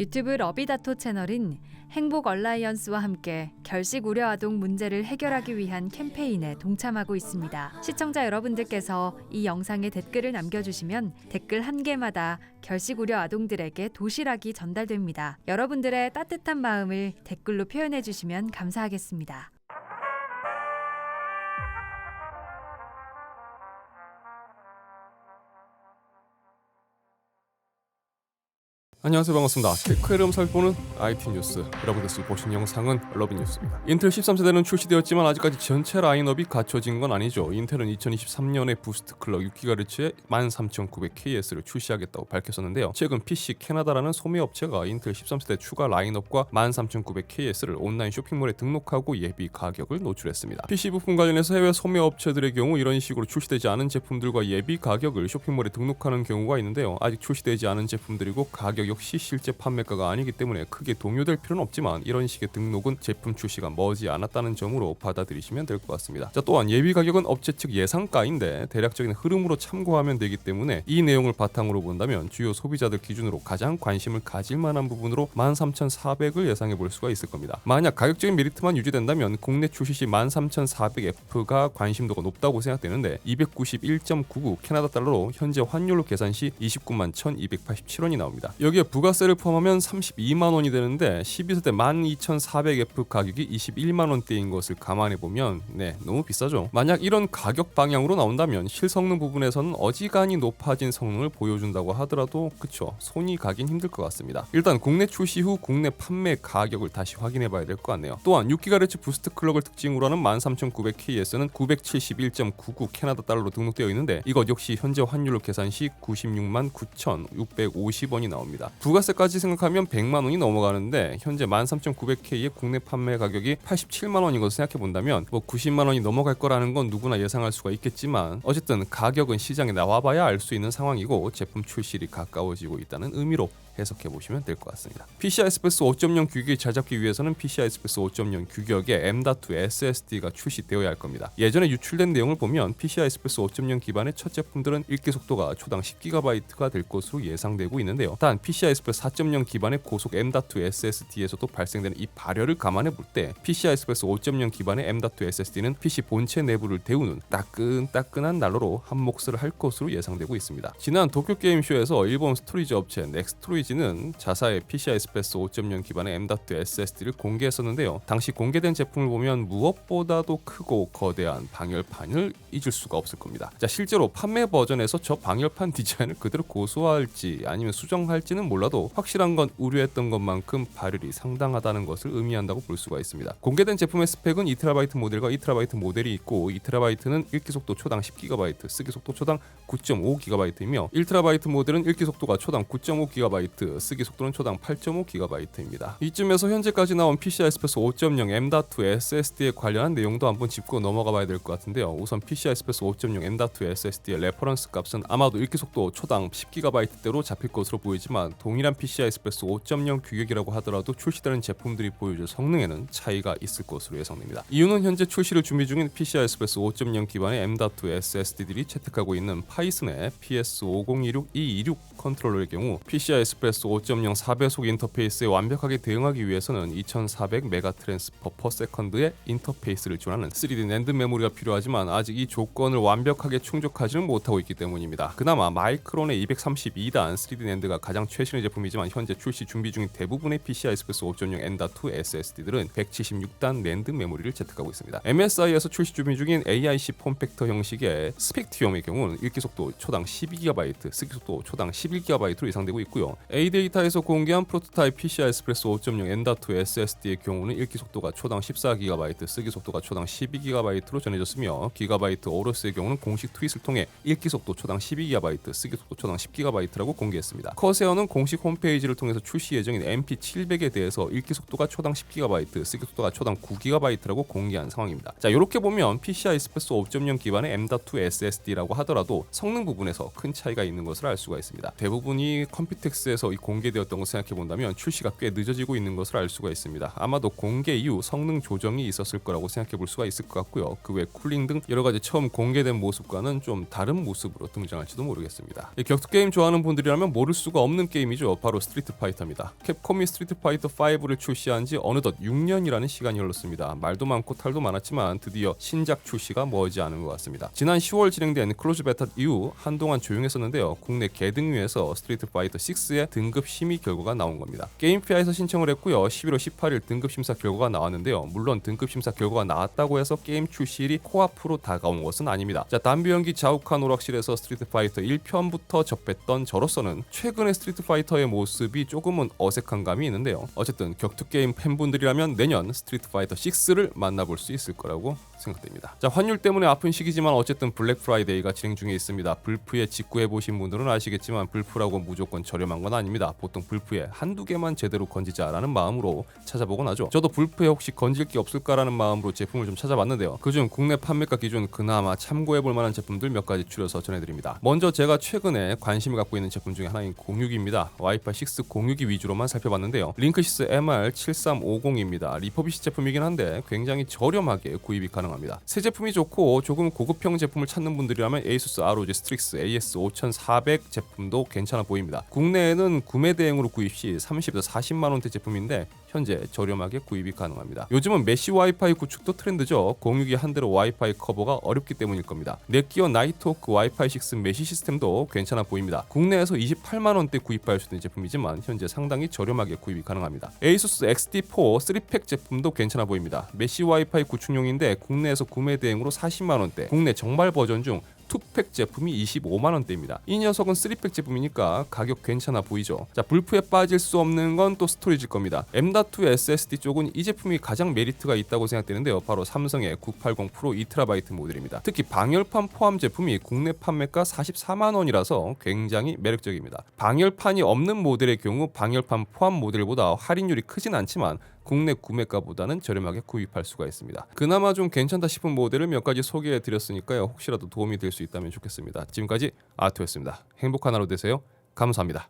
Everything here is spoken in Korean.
유튜브 러비다토 채널인 행복 얼라이언스와 함께 결식 우려 아동 문제를 해결하기 위한 캠페인에 동참하고 있습니다. 시청자 여러분들께서 이 영상에 댓글을 남겨주시면 댓글 한 개마다 결식 우려 아동들에게 도시락이 전달됩니다. 여러분들의 따뜻한 마음을 댓글로 표현해 주시면 감사하겠습니다. 안녕하세요 반갑습니다. 테크의 이름 살펴보는 IT 뉴스. 여러분들이 보신 영상은 러비 뉴스입니다. 인텔 13세대는 출시되었지만 아직까지 전체 라인업이 갖춰진 건 아니죠. 인텔은 2023년에 부스트 클럭 6GHz의 13900KS를 출시하겠다고 밝혔었는데요. 최근 PC 캐나다라는 소매 업체가 인텔 13세대 추가 라인업과 13900KS를 온라인 쇼핑몰에 등록하고 예비 가격을 노출했습니다. PC 부품 관련해서 해외 소매 업체들의 경우 이런 식으로 출시되지 않은 제품들과 예비 가격을 쇼핑몰에 등록하는 경우가 있는데요. 아직 출시되지 않은 제품들이고 가격 역시 실제 판매가가 아니기 때문에 크게 동요될 필요는 없지만 이런 식의 등록은 제품 출시가 머지 않았다는 점으로 받아들이시면 될 것 같습니다. 자 또한 예비 가격은 업체 측 예상가인데 대략적인 흐름으로 참고하면 되기 때문에 이 내용을 바탕으로 본다면 주요 소비자들 기준으로 가장 관심을 가질 만한 부분으로 13,400을 예상해 볼 수가 있을 겁니다. 만약 가격적인 메리트만 유지된다면 국내 출시 시 13,400F가 관심도가 높다고 생각되는데 291.99 캐나다 달러로 현재 환율로 계산 시 29만 1,287원이 나옵니다. 여기 에 부가세를 포함하면 32만 원이 되는데 12세대 12,400F 가격이 21만 원대인 것을 감안해 보면 네 너무 비싸죠. 만약 이런 가격 방향으로 나온다면 실성능 부분에서는 어지간히 높아진 성능을 보여준다고 하더라도 그쵸 손이 가긴 힘들 것 같습니다. 일단 국내 출시 후 국내 판매 가격을 다시 확인해 봐야 될 것 같네요. 또한 6GHz 부스트 클럭을 특징으로 하는 13900KS는 971.99 캐나다 달러로 등록되어 있는데 이것 역시 현재 환율로 계산 시 96만 9,650원이 나옵니다. 부가세까지 생각하면 100만 원이 넘어가는데 현재 13,900K의 국내 판매 가격이 87만 원인 것을 생각해 본다면 뭐 90만 원이 넘어갈 거라는 건 누구나 예상할 수가 있겠지만 어쨌든 가격은 시장에 나와봐야 알 수 있는 상황이고 제품 출시일이 가까워지고 있다는 의미로 해석해 보시면 될 것 같습니다. PCI Express 5.0 규격이 잘 잡기 위해서는 PCI Express 5.0 규격의 M.2 SSD가 출시되어야 할 겁니다. 예전에 유출된 내용을 보면 PCI Express 5.0 기반의 첫 제품들은 읽기 속도가 초당 10GB가 될 것으로 예상되고 있는데요. 단 PCI Express 4.0 기반의 고속 M.2 SSD에서도 발생되는 이 발열을 감안해 볼 때 PCI Express 5.0 기반의 M.2 SSD는 PC 본체 내부를 데우는 따끈따끈한 난로로 한 몫을 할 것으로 예상되고 있습니다. 지난 도쿄 게임 쇼에서 일본 스토리지 업체 넥스트 로이지는 자사의 PCI Express 5.0 기반의 M.2 SSD를 공개했었는데요. 당시 공개된 제품을 보면 무엇보다도 크고 거대한 방열판을 잊을 수가 없을 겁니다. 자 실제로 판매 버전에서 저 방열판 디자인을 그대로 고수할지 아니면 수정할지는 몰라도 확실한 건 우려했던 것만큼 발열이 상당하다는 것을 의미한다고 볼 수가 있습니다. 공개된 제품의 스펙은 2TB 모델과 2TB 모델이 있고 2TB는 읽기 속도 초당 10GB, 쓰기 속도 초당 9.5GB이며 1TB 모델은 읽기 속도가 초당 9.5GB, 쓰기 속도는 초당 8.5GB입니다. 이쯤에서 현재까지 나온 PCI Express 5.0 M.2 SSD에 관련한 내용도 한번 짚고 넘어가 봐야 될 것 같은데요. 우선 PCI Express 5.0 M.2 SSD의 레퍼런스 값은 아마도 읽기 속도 초당 10GB대로 잡힐 것으로 보이지만 동일한 PCI Express 5.0 규격이라고 하더라도 출시되는 제품들이 보여줄 성능에는 차이가 있을 것으로 예상됩니다. 이유는 현재 출시를 준비 중인 PCI Express 5.0 기반의 M.2 SSD들이 채택하고 있는 파이슨의 PS5026E26 컨트롤러의 경우 PCI Express 5.0 4배속 인터페이스에 완벽하게 대응하기 위해서는 2400 메가 트랜스 퍼 퍼 세컨드의 인터페이스를 지원하는 3D 낸드 메모리가 필요하지만 아직 이 조건을 완벽하게 충족하지는 못하고 있기 때문입니다. 그나마 마이크론의 232단 3D 낸드가 가장 최신의 제품이지만 현재 출시 준비 중인 대부분의 PCI Express 5.0 M.2 SSD들은 176단 낸드 메모리를 채택하고 있습니다. MSI에서 출시 준비 중인 AIC 폼팩터 형식의 스펙티엄의 경우는 읽기 속도 초당 12GB, 쓰기 속도 초당 11GB로 예상되고 있고요. A데이터에서 공개한 프로토타입 PCI Express 5.0 M.2 SSD의 경우는 읽기 속도가 초당 14GB, 쓰기 속도가 초당 12GB로 전해졌으며 기가바이트 오러스의 경우는 공식 트윗을 통해 읽기 속도 초당 12GB, 쓰기 속도 초당 10GB라고 공개했습니다. 커세어는 공식 홈페이지를 통해서 출시 예정인 MP700에 대해서 읽기 속도가 초당 10GB, 쓰기 속도가 초당 9GB라고 공개한 상황입니다. 자, 이렇게 보면 PCI Express 5.0 기반의 M.2 SSD라고 하더라도 성능 부분에서 큰 차이가 있는 것을 알 수가 있습니다. 대부분이 컴퓨텍스에서 시점에서 이 공개되었던 걸 생각해 본다면 출시가 꽤 늦어지고 있는 것을 알 수가 있습니다. 아마도 공개 이후 성능 조정이 있었을 거라고 생각해 볼 수가 있을 것 같고요. 그 외 쿨링 등 여러 가지 처음 공개된 모습과는 좀 다른 모습으로 등장할지도 모르겠습니다. 이 격투 게임 좋아하는 분들이라면 모를 수가 없는 게임이죠. 바로 스트리트 파이터입니다. 캡콤이 스트리트 파이터 5를 출시한 지 어느덧 6년이라는 시간이 흘렀습니다. 말도 많고 탈도 많았지만 드디어 신작 출시가 머지 않은 것 같습니다. 지난 10월 진행된 클로즈 베타 이후 한동안 조용했었는데요. 국내 개등위에서 스트리트 파이터 6의 등급 심의 결과가 나온 겁니다. 게임피아에서 신청을 했고요. 11월 18일 등급 심사 결과가 나왔는데요. 물론 등급 심사 결과가 나왔다고 해서 게임 출시일이 코앞으로 다가온 것은 아닙니다. 자, 담비 연기 자욱한 오락실에서 스트리트 파이터 1편부터 접했던 저로서는 최근의 스트리트 파이터의 모습이 조금은 어색한 감이 있는데요. 어쨌든 격투 게임 팬분들이라면 내년 스트리트 파이터 6를 만나볼 수 있을 거라고 생각됩니다. 자, 환율 때문에 아픈 시기지만 어쨌든 블랙 프라이데이가 진행 중에 있습니다. 불프에 직구해 보신 분들은 아시겠지만 불프라고 무조건 저렴한 건 아 닙니다. 보통 불프에 한두 개만 제대로 건지자라는 마음으로 찾아보곤 하죠. 저도 불프에 혹시 건질 게 없을까라는 마음으로 제품을 좀 찾아봤는데요. 그중 국내 판매가 기준 그나마 참고해 볼 만한 제품들 몇 가지 추려서 전해드립니다. 먼저 제가 최근에 관심을 갖고 있는 제품 중에 하나인 공유기입니다. 와이파이 6 공유기 위주로만 살펴봤는데요. 링크시스 MR7350입니다. 리퍼비시 제품이긴 한데 굉장히 저렴하게 구입이 가능합니다. 새 제품이 좋고 조금 고급형 제품을 찾는 분들이라면 에이수스 ROG 스트릭스 AS5400 제품도 괜찮아 보입니다. 국내에는 구매 대행으로 구입 시 30에서 40만 원대 제품인데 현재 저렴하게 구입이 가능합니다. 요즘은 메시 와이파이 구축도 트렌드죠. 공유기 한 대로 와이파이 커버가 어렵기 때문일 겁니다. 넷기어 나이트호크 와이파이 6 메시 시스템도 괜찮아 보입니다. 국내에서 28만 원대 구입할 수 있는 제품이지만 현재 상당히 저렴하게 구입이 가능합니다. ASUS XT4 3팩 제품도 괜찮아 보입니다. 메시 와이파이 구축용인데 국내에서 구매 대행으로 40만 원대, 국내 정발 버전 중 투팩 제품이 25만 원대입니다. 이 녀석은 3팩 제품이니까 가격 괜찮아 보이죠. 자, 불프에 빠질 수 없는 건 또 스토리지일 겁니다. M.2 SSD 쪽은 이 제품이 가장 메리트가 있다고 생각되는데요. 바로 삼성의 980 프로 2TB 모델입니다. 특히 방열판 포함 제품이 국내 판매가 44만 원이라서 굉장히 매력적입니다. 방열판이 없는 모델의 경우 방열판 포함 모델보다 할인율이 크진 않지만 국내 구매가보다는 저렴하게 구입할 수가 있습니다. 그나마 좀 괜찮다 싶은 모델을 몇 가지 소개해 드렸으니까요. 혹시라도 도움이 될 수 있다면 좋겠습니다. 지금까지 아토였습니다. 행복한 하루 되세요. 감사합니다.